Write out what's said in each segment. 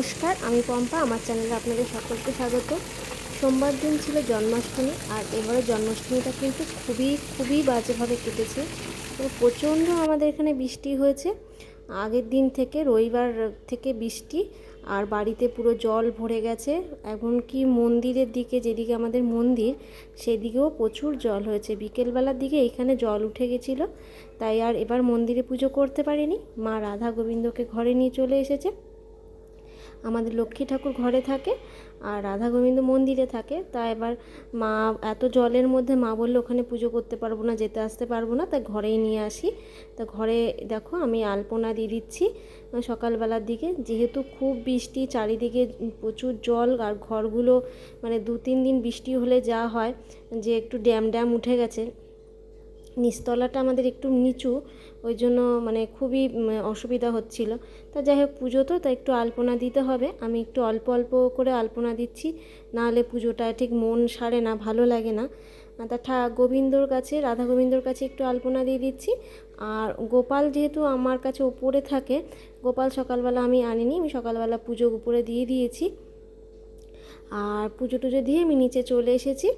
নমস্কার, আমি পম্পা, আমার চ্যানেলে আপনাদের সকলকে স্বাগত। সোমবার দিন ছিল জন্মাষ্টমী, আর এবারে জন্মাষ্টমীটা কিন্তু খুবই খুবই বাজেভাবে কেটেছে। তো প্রচণ্ড আমাদের এখানে বৃষ্টি হয়েছে। আগের দিন থেকে রবিবার থেকে বৃষ্টি, আর বাড়িতে পুরো জল ভরে গেছে। এমনকি মন্দিরের দিকে যেদিকে আমাদের মন্দির, সেদিকেও প্রচুর জল হয়েছে। বিকেলবেলার দিকে এখানে জল উঠে গেছিল, তাই আর এবার মন্দিরে পুজো করতে পারিনি। মা রাধা গোবিন্দকে ঘরে নিয়ে চলে এসেছে। আমাদের লক্ষ্মী ঠাকুর ঘরে থাকে আর রাধা গোবিন্দ মন্দিরে থাকে। তা এবার মা এত জলের মধ্যে মা বলল, ওখানে পুজো করতে পারব না, যেতে আসতে পারব না তাই ঘরেই নিয়ে আসি। তা ঘরে দেখো আমি আলপনা দিয়ে দিচ্ছি সকালবেলার দিকে। যেহেতু খুব বৃষ্টি, চারিদিকে প্রচুর জল আর ঘরগুলো মানে দু তিন দিন বৃষ্টি হলে যা হয় যে একটু ড্যাম ড্যাম উঠে গেছে। নিচতলাটা আমাদের একটু নিচু, ওই জন্য মানে খুবই অসুবিধা হচ্ছিল। তা যাই হোক, পুজো তো তাই একটু আলপনা দিতে হবে। আমি একটু অল্প অল্প করে আলপনা দিচ্ছি, নাহলে পুজোটা ঠিক মন সারে না, ভালো লাগে না। তা ঠা, গোবিন্দর কাছে, রাধা গোবিন্দর কাছে একটু আলপনা দিয়ে দিচ্ছি। আর গোপাল যেহেতু আমার কাছে ওপরে থাকে, গোপাল সকালবেলা আমি আনিনি, আমি সকালবেলা পুজো উপরে দিয়ে দিয়েছি। আর পুজো টুজো দিয়ে আমি নিচে চলে এসেছি।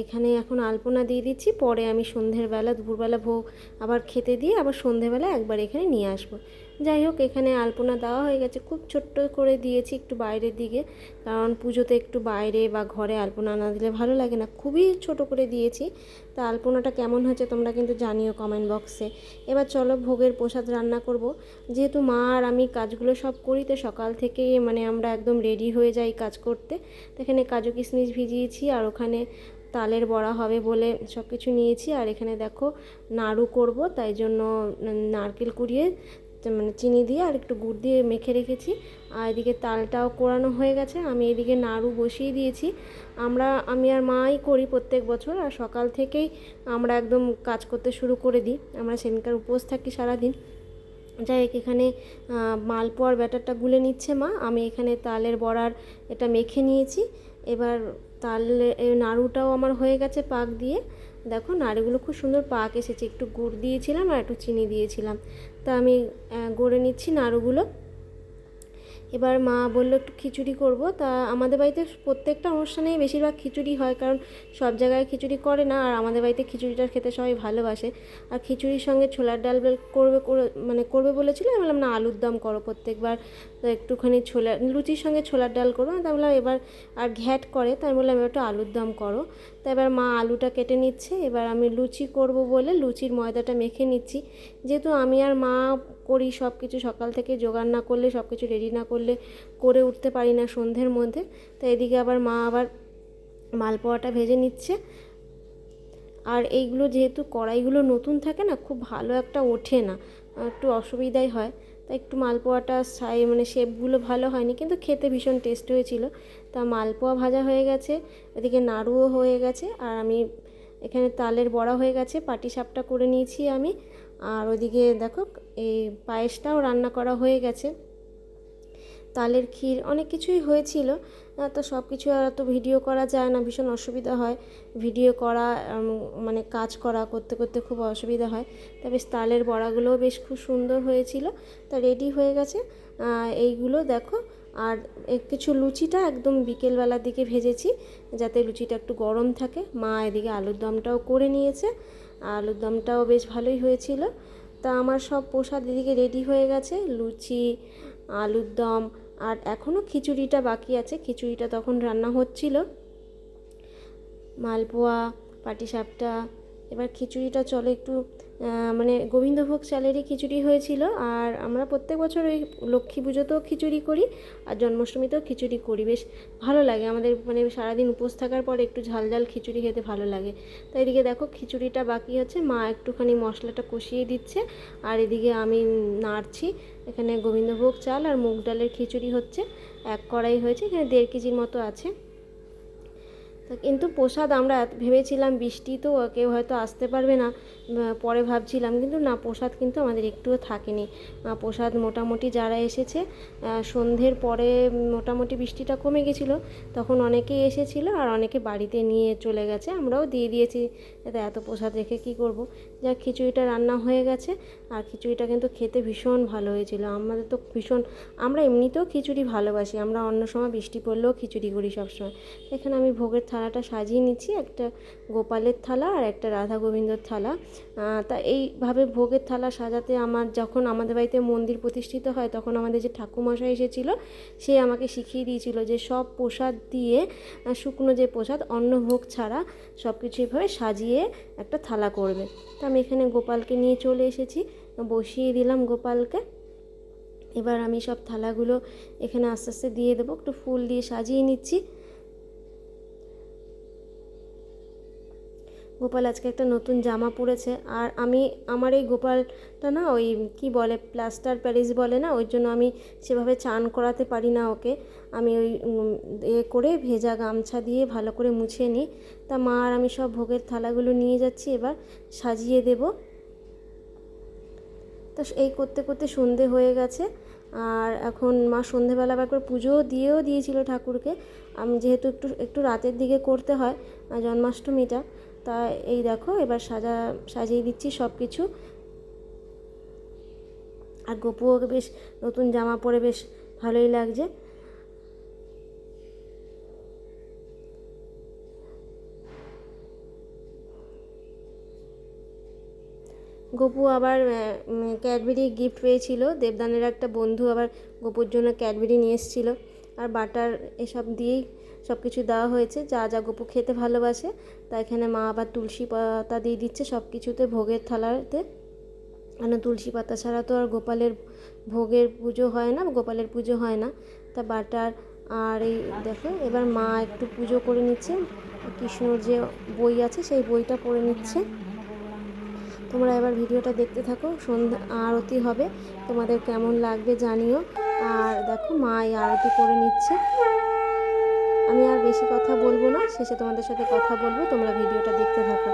এখানে এখন আলপনা দিয়ে দিচ্ছি, পরে আমি সন্ধ্যের বেলা দুপুরবেলা ভোগ আবার খেতে দিয়ে আবার সন্ধ্যেবেলা একবার এখানে নিয়ে আসব। যাই হোক, এখানে আলপনা দেওয়া হয়ে গেছে, খুব ছোট্ট করে দিয়েছি একটু বাইরের দিকে, কারণ পুজোতে একটু বাইরে বা ঘরে আলপনা না দিলে ভালো লাগে না। খুবই ছোট করে দিয়েছি, তা আলপনাটা কেমন হয়েছে তোমরা কিন্তু জানিও কমেন্ট বক্সে এবার চলো ভোগের প্রসাদ রান্না করব। যেহেতু মা আর আমি কাজগুলো সব করি, তো সকাল থেকেই মানে আমরা একদম রেডি হয়ে যাই কাজ করতে। তো এখানে কাজু কিশমিশ ভিজিয়েছি আর ওখানে তালের বড়া হবে বলে সব কিছু নিয়েছি, আর এখানে দেখো নাড়ু করব, তাই জন্য নারকেল কুড়িয়ে মানে চিনি দিয়ে আর একটু গুড় দিয়ে মেখে রেখেছি। আর এদিকে তালটাও কোরানো হয়ে গেছে, আমি এদিকে নাড়ু বসিয়ে দিয়েছি। আমরা, আমি আর মাই করি প্রত্যেক বছর, আর সকাল থেকেই আমরা একদম কাজ করতে শুরু করে দিই। আমরা সেদিনকার উপোস থাকি সারাদিন। যাই হোক, এখানে মালপোয়ার ব্যাটারটা গুলে নিচ্ছে মা, আমি এখানে তালের বড়ার এটা মেখে নিয়েছি। এবার এ নাড়ুটাও আমার হয়ে গেছে পাক দিয়ে। দেখো নাড়ুগুলো খুব সুন্দর পাক এসেছে। একটু গুড় দিয়েছিলাম আর একটু চিনি দিয়েছিলাম। তা আমি গড়ে নিচ্ছি নাড়ুগুলো। এবার মা বলল, একটু খিচুড়ি করব। তা আমাদের বাড়িতে প্রত্যেকটা অনুষ্ঠানেই বেশিরভাগ খিচুড়ি হয়, কারণ সব জায়গায় খিচুড়ি করে না, আর আমাদের বাড়িতে খিচুড়িটা খেতে সবাই ভালোবাসে। আর খিচুড়ির সঙ্গে ছোলার ডাল করবে, করে মানে করবে বলেছিল, আমি বললাম, না, আলুর দম করো প্রত্যেকবার। একটুখানি ছোলা, লুচির সঙ্গে ছোলার ডাল করো তা বললাম, এবার আর ঘ্যাট করে। তাই বললাম, এবার একটু আলুর দম করো। তা এবার মা আলুটা কেটে নিচ্ছে, এবার আমি লুচি করব বলে লুচির ময়দাটা মেখে নিচ্ছি। যেহেতু আমি আর মা করি সব কিছু সকাল থেকে জোগাড় না করলে সব কিছু রেডি না করলে করে উঠতে পারি না সন্ধ্যের মধ্যে। তো এদিকে আবার মা আবার মালপোয়াটা ভেজে নিচ্ছে। আর এইগুলো যেহেতু কড়াইগুলো নতুন থাকে না, খুব ভালো একটা ওঠে না, একটু অসুবিধাই হয়। একটু মালপোয়াটা সাই মানে শেপগুলো ভালো হয়নি, কিন্তু খেতে ভীষণ টেস্ট হয়েছিল। তা মালপোয়া ভাজা হয়ে গেছে, এদিকে নাড়ুও হয়ে গেছে, আর আমি এখানে তালের বড়া হয়ে গেছে, পাটি সাপটা করে নিয়েছি আমি। আর ওদিকে দেখো, এই পায়েসটাও রান্না করা হয়ে গেছে। তালের ক্ষীর অনেক কিছুই হয়েছিল। তো সব কিছু আর তো ভিডিও করা যায় না, ভীষণ অসুবিধা হয়। ভিডিও করা মানে কাজ করা করতে করতে খুব অসুবিধা হয়। তা বেশ তালের বড়াগুলোও বেশ খুব সুন্দর হয়েছিল। তা রেডি হয়ে গেছে। এইগুলো দেখো। আর কিছু লুচিটা একদম বিকেলবেলার দিকে ভেজেছি, যাতে লুচিটা একটু গরম থাকে। মা এদিকে আলুর দমটাও করে নিয়েছে। আলুর দমটাও বেশ ভালোই হয়েছিল। তা আমার সব প্রসাদ এদিকে রেডি হয়ে গেছে। লুচি, আলুর দম আর এখনও খিচুড়িটা বাকি আছে। খিচুড়িটা তখন রান্না হচ্ছিল। মালপোয়া, পাটিসাপটা, এবার খিচুড়িটা চলে একটু মানে গোবিন্দভোগ চালেরই খিচুড়ি হয়েছিল। আর আমরা প্রত্যেক বছর ওই লক্ষ্মী পুজোতেও খিচুড়ি করি আর জন্মাষ্টমীতেও খিচুড়ি করি। বেশ ভালো লাগে। আমাদের মানে সারাদিন উপোস থাকার পর একটু ঝাল ঝাল খিচুড়ি খেতে ভালো লাগে। তো এদিকে দেখো খিচুড়িটা বাকি আছে মা একটুখানি মশলাটা কষিয়ে দিচ্ছে। আর এদিকে আমি নাড়ছি। এখানে গোবিন্দভোগ চাল আর মুগ ডালের খিচুড়ি হচ্ছে। এক কড়াই হয়েছে। এখানে দেড় কেজির মতো আছে। কিন্তু প্রসাদ আমরা ভেবেছিলাম বৃষ্টি তো, কেউ হয়তো আসতে পারবে না। পরে ভাবছিলাম, কিন্তু না, প্রসাদ কিন্তু আমাদের একটুও থাকেনি। প্রসাদ মোটামুটি যারা এসেছে সন্ধ্যের পরে মোটামুটি বৃষ্টিটা কমে গেছিল, তখন অনেকেই এসেছিল আর অনেকে বাড়িতে নিয়ে চলে গেছে, আমরাও দিয়ে দিয়েছি। এতে প্রসাদ রেখে কী করব? যা খিচুড়িটা রান্না হয়ে গেছে, আর খিচুড়িটা কিন্তু খেতে ভীষণ ভালো হয়েছিল। আমাদের তো ভীষণ, আমরা এমনিতেও খিচুড়ি ভালোবাসি, আমরা অন্য সময় বৃষ্টি পড়লেও খিচুড়ি করি সবসময়। এখানে আমি ভোগের থালাটা সাজিয়ে নিচ্ছি, একটা গোপালের থালা আর একটা রাধা গোবিন্দর থালা। তা এইভাবে ভোগের থালা সাজাতে আমার যখন আমাদের বাড়িতে মন্দির প্রতিষ্ঠিত হয়, তখন আমাদের যে ঠাকুমশাই এসেছিল, সে আমাকে শিখিয়ে দিয়েছিল যে সব প্রসাদ দিয়ে শুকনো যে প্রসাদ, অন্ন ভোগ ছাড়া সব কিছু এভাবে সাজিয়ে একটা থালা করবে। তা আমি এখানে গোপালকে নিয়ে চলে এসেছি, বসিয়ে দিলাম গোপালকে। এবার আমি সব থালাগুলো এখানে আস্তে আস্তে দিয়ে দেবো, একটু ফুল দিয়ে সাজিয়ে নিচ্ছি। গোপাল আজকে একটা নতুন জামা পরেছে। আর আমি, আমার এই গোপালটা না ওই কি বলে, প্লাস্টার প্যারিস বলে না, ওই জন্য আমি সেভাবে চান করাতে পারি না ওকে। আমি ওই এ করে ভেজা গামছা দিয়ে ভালো করে মুছে নিই। তা মা আর আমি সব ভোগের থালাগুলো নিয়ে যাচ্ছি, এবার সাজিয়ে দেবো। তো এই করতে করতে সন্ধে হয়ে গেছে। আর এখন মা সন্ধেবেলা আবার করে পুজোও দিয়েও দিয়েছিল ঠাকুরকে। আমি যেহেতু একটু একটু রাতের দিকে করতে হয় জন্মাষ্টমীটা তা এই দেখো, এবার সাজা, সাজিয়ে দিচ্ছি সব কিছু আর গপুও বেশ নতুন জামা পরে বেশ ভালোই লাগছে। গপু আবার ক্যাডবেরি গিফট পেয়েছিল। দেবদানের একটা বন্ধু আবার গপুর জন্য ক্যাডবেরি নিয়ে এসেছিল। আর বাটার এসব দিয়েই সব কিছু দেওয়া হয়েছে, যা যা গপু খেতে ভালোবাসে, তা এখানে মা আবার তুলসী পাতা দিয়ে দিচ্ছে সব কিছুতে ভোগের থালাতে। মানে তুলসী পাতা ছাড়া তো আর গোপালের ভোগের পুজো হয় না, গোপালের পুজো হয় না। তা বাটার আর এই দেখো, এবার মা একটু পুজো করে নিচ্ছে। কৃষ্ণর যে বই আছে, সেই বইটা পড়ে নিচ্ছে। তোমরা এবার ভিডিওটা দেখতে থাকো, সন্ধ্যা আরতি হবে। তোমাদের কেমন লাগবে জানিও। আর দেখো, মা এই আরতি করে নিচ্ছে। আমি আর বেশি কথা বলব না। শেষে তোমাদের সাথে কথা বলব। তোমরা ভিডিওটা দেখতে থাকো।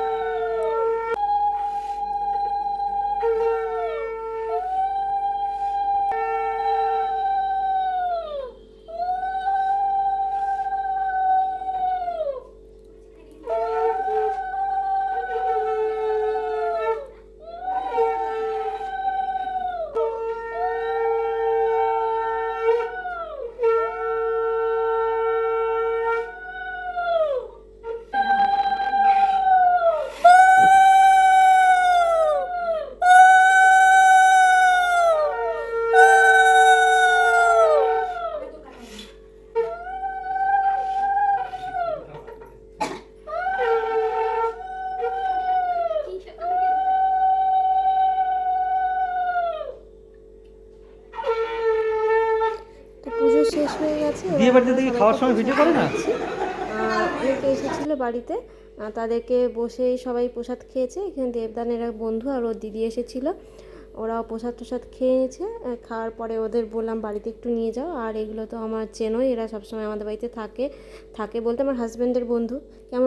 খাওয়ার সময় ভিডিও করে না? প্রসাদ অনেকে এসেছিল বাড়িতে। তাদেরকে বসেই সবাই প্রসাদ খেয়েছে। এখানে দেবদানের এক বন্ধু আর ওর দিদি এসেছিল। ওরাও প্রসাদ টসাদ খেয়েছে। খাওয়ার পরে ওদের বললাম বাড়িতে একটু নিয়ে যাও। আর এগুলো তো আমার চেনই। এরা সবসময় আমাদের বাড়িতে থাকে। থাকে বলতে আমার হাজব্যান্ডের বন্ধু। কেমন